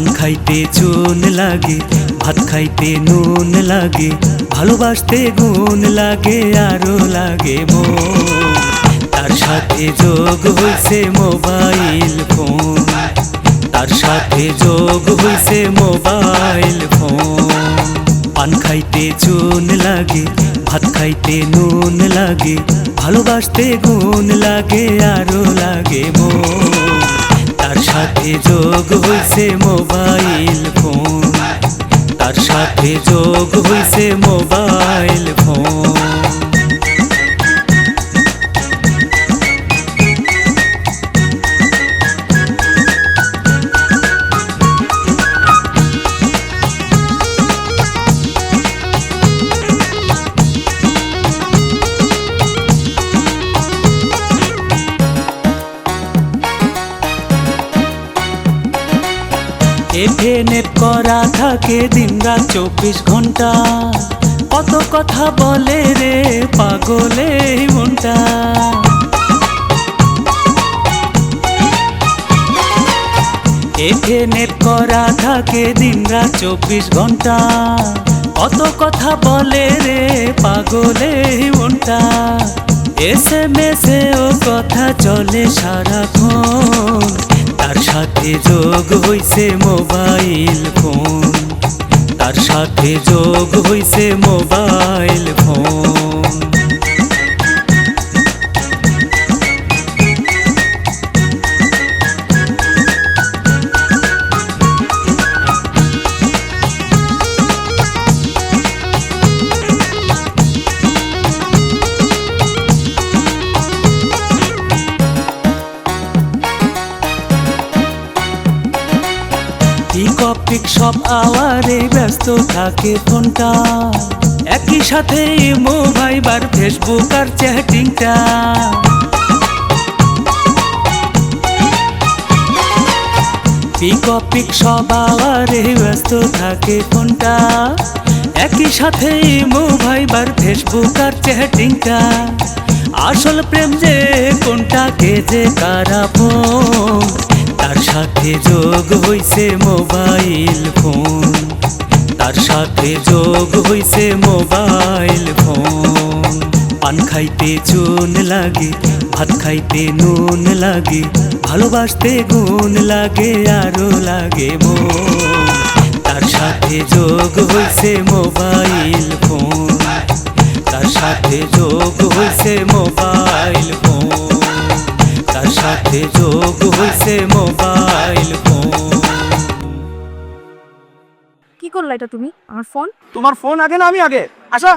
পান খাইতে চুন লাগে, ভাত খাইতে নুন লাগে, ভালোবাসতে গুণ লাগে, আরও লাগে মন। তার সাথে যোগ হইছে মোবাইল ফোন। তার সাথে যোগ হইছে মোবাইল ফোন। পান খাইতে চুন লাগে, ভাত খাইতে নুন লাগে, ভালোবাসতে গুণ লাগে, আরও লাগে মন। তার সাথে যোগ হয়েছে মোবাইল ফোন। তার সাথে যোগ হয়েছে মোবাইল এফে করা থাকে দিন রাত চব্বিশ ঘণ্টা। কত কথা বলে রে পাগলে মনটা। এফে করা থাকে দিন রাত চব্বিশ ঘণ্টা। কত কথা বলে রে পাগলে মনটা। এস এম এস ও কথা চলে সারাক্ষণ। তার সাথে যোগ হইছে মোবাইল ফোন। তার সাথে যোগ হইছে মোবাইল ফোন। পিক সব আওয়ারে ব্যস্ত থাকে ফোনটা। একই সাথে মোবাইল আর ফেসবুক আর চ্যাটিংটা পিক পিক সব আওয়ারে ব্যস্ত থাকে ফোনটা। একই সাথে মোবাইল আর ফেসবুক আর চ্যাটিংটা আসল প্রেম যে কোনটা কে যে কারা ফোন? তার সাথে যোগ হইছে মোবাইল ফোন। তার সাথে যোগ হইছে মোবাইল ফোন। পান খাইতে চুন লাগে, ভাত খাইতে নুন লাগে, ভালোবাসতে গুণ লাগে, আরও লাগে মন। তার সাথে যোগ হইছে মোবাইল ফোন। হইছে মোবাইল ফোন। কি করলা এটা তুমি? আমার ফোন? তোমার ফোন আগে না আমি আগে? আশা